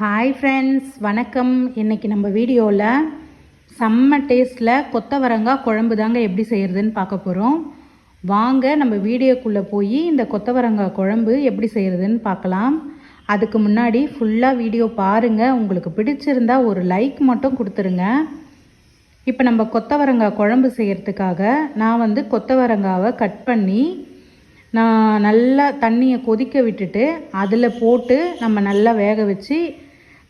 Hi friends வணக்கம். இன்னைக்கு நம்ம வீடியோவில் செம்ம டேஸ்ட்டில் கொத்தவரங்காய் குழம்பு தாங்க எப்படி செய்கிறதுன்னு பார்க்க போகிறோம் வாங்க நம்ம வீடியோக்குள்ளே போய் இந்த கொத்தவரங்காய் குழம்பு எப்படி செய்கிறதுன்னு பார்க்கலாம். அதுக்கு முன்னாடி ஃபுல்லாக வீடியோ பாருங்கள் உங்களுக்கு பிடிச்சிருந்தா ஒரு லைக் மட்டும் கொடுத்துருங்க. இப்போ நம்ம கொத்தவரங்காய் குழம்பு செய்கிறதுக்காக நான் வந்து கொத்தவரங்காவை கட் பண்ணி நான் நல்லா தண்ணியை கொதிக்க விட்டுட்டு அதில் போட்டு நம்ம நல்லா வேக வச்சு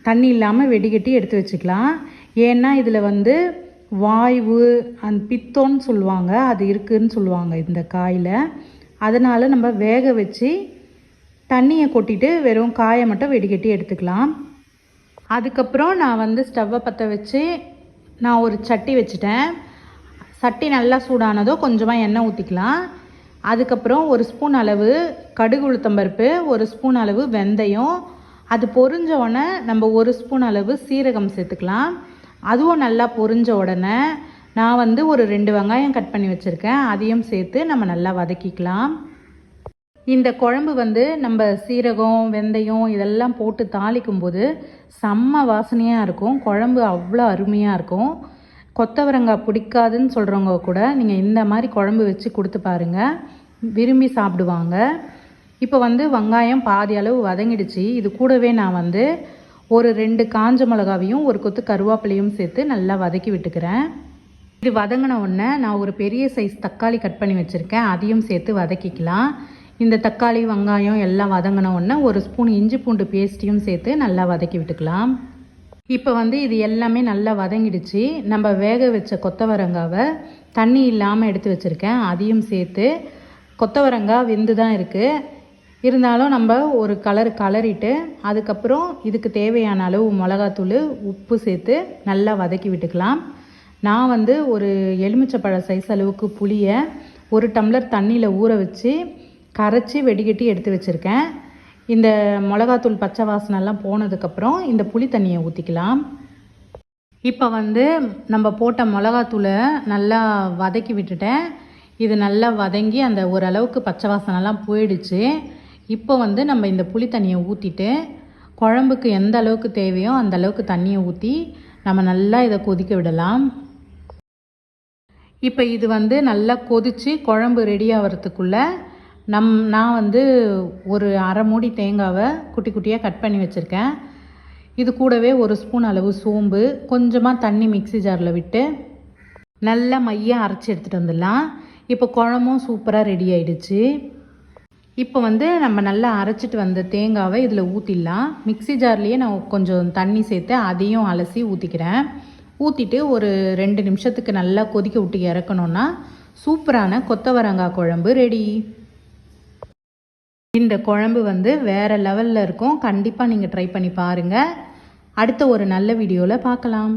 தண்ணி இல்லாமல் வெடிகட்டி எடுத்து வச்சுக்கலாம். ஏன்னா இதில் வந்து வாய்வு அந்த பித்தோன்னு சொல்லுவாங்க அது இருக்குதுன்னு சொல்லுவாங்க இந்த காயில். அதனால் நம்ம வேக வச்சு தண்ணியை கொட்டிட்டு வெறும் காயை மட்டும் வெடிகட்டி எடுத்துக்கலாம். அதுக்கப்புறம் நான் வந்து ஸ்டவ்வை பற்ற வச்சு நான் ஒரு சட்டி வச்சுட்டேன். சட்டி நல்லா சூடானதோ கொஞ்சமாக எண்ணெய் ஊற்றிக்கலாம் அதுக்கப்புறம் ஒரு ஸ்பூன் அளவு கடுகு உளுத்தம்பருப்பு ஒரு ஸ்பூன் அளவு வெந்தயம் அது பொரிஞ்ச உடனே நம்ம ஒரு ஸ்பூன் அளவு சீரகம் சேர்த்துக்கலாம். அதுவும் நல்லா பொரிஞ்ச உடனே நான் வந்து ஒரு ரெண்டு வெங்காயம் கட் பண்ணி வச்சுருக்கேன். அதையும் சேர்த்து நம்ம நல்லா வதக்கிக்கலாம். இந்த குழம்பு வந்து நம்ம சீரகம் வெந்தயம் இதெல்லாம் போட்டு தாளிக்கும் போது செம்ம வாசனையாக இருக்கும். குழம்பு அவ்வளோ அருமையாக இருக்கும். கொத்தவரங்காய் பிடிக்காதுன்னு சொல்கிறவங்க கூட நீங்கள் இந்த மாதிரி குழம்பு வச்சு கொடுத்து பாருங்கள் விரும்பி சாப்பிடுவாங்க. இப்போ வந்து வெங்காயம் பாதி அளவு வதங்கிடுச்சு. இது கூடவே நான் வந்து ஒரு ரெண்டு காஞ்ச மிளகாவையும் ஒரு கொத்து கருவேப்பிலையும் சேர்த்து நல்லா வதக்கி விட்டுக்கிறேன். இது வதங்கின உடனே நான் ஒரு பெரிய சைஸ் தக்காளி கட் பண்ணி வச்சுருக்கேன். அதையும் சேர்த்து வதக்கிக்கலாம். இந்த தக்காளி வெங்காயம் எல்லாம் வதங்கின உடனே ஒரு ஸ்பூன் இஞ்சி பூண்டு பேஸ்ட்டையும் சேர்த்து நல்லா வதக்கி விட்டுக்கலாம். இப்போ வந்து இது எல்லாமே நல்லா வதங்கிடுச்சு. நம்ம வேக வச்ச கொத்தவரங்காவை தண்ணி இல்லாமல் எடுத்து வச்சுருக்கேன். அதையும் சேர்த்து கொத்தவரங்காய் வெந்து தான் இருக்குது இருந்தாலும் நம்ம ஒரு கலர் கலரிட்டு அதுக்கப்புறம் இதுக்கு தேவையான அளவு மிளகாத்தூள் உப்பு சேர்த்து நல்லா வதக்கி விட்டுக்கலாம். நான் வந்து ஒரு எலுமிச்சப்பழ சைஸ் அளவுக்கு புளியை ஒரு டம்ளர் தண்ணியில் ஊற வச்சு கரைச்சி வெடிகட்டி எடுத்து வச்சுருக்கேன். இந்த மிளகாத்தூள் பச்சை வாசனைலாம் போனதுக்கப்புறம் இந்த புளி தண்ணியை ஊற்றிக்கலாம் இப்போ வந்து நம்ம போட்ட மிளகாத்தூளை நல்லா வதக்கி விட்டுட்டேன். இது நல்லா வதங்கி அந்த ஓரளவுக்கு பச்சை வாசனைலாம் போயிடுச்சு. இப்போ வந்து நம்ம இந்த புளி தண்ணியை ஊற்றிட்டு குழம்புக்கு எந்த அளவுக்கு தேவையோ அந்த அளவுக்கு தண்ணியை ஊற்றி நம்ம நல்லா இதை கொதிக்க விடலாம். இப்போ இது வந்து நல்லா கொதித்து குழம்பு ரெடி ஆகிறதுக்குள்ளே நம் நான் வந்து ஒரு அரை மூடி தேங்காவை குட்டி குட்டியாக கட் பண்ணி வச்சுருக்கேன். இது கூடவே ஒரு ஸ்பூன் அளவு சோம்பு கொஞ்சமாக தண்ணி மிக்சி ஜாரில் விட்டு நல்லா மையாக அரைச்சி எடுத்துகிட்டு வந்துடலாம். இப்போ குழம்பும் சூப்பராக ரெடி ஆயிடுச்சு. இப்போ வந்து நம்ம நல்லா அரைச்சிட்டு வந்த தேங்காவை இதில் ஊற்றிடலாம் மிக்சி ஜார்லேயே நான் கொஞ்சம் தண்ணி சேர்த்து அதையும் அலசி ஊற்றிக்கிறேன் ஊற்றிட்டு ஒரு ரெண்டு நிமிஷத்துக்கு நல்லா கொதிக்க விட்டு இறக்கணுன்னா சூப்பரான கொத்தவரங்காய் குழம்பு ரெடி இந்த குழம்பு வந்து வேறு லெவலில் இருக்கும். கண்டிப்பாக நீங்கள் ட்ரை பண்ணி பாருங்கள் அடுத்த ஒரு நல்ல வீடியோவில் பார்க்கலாம்.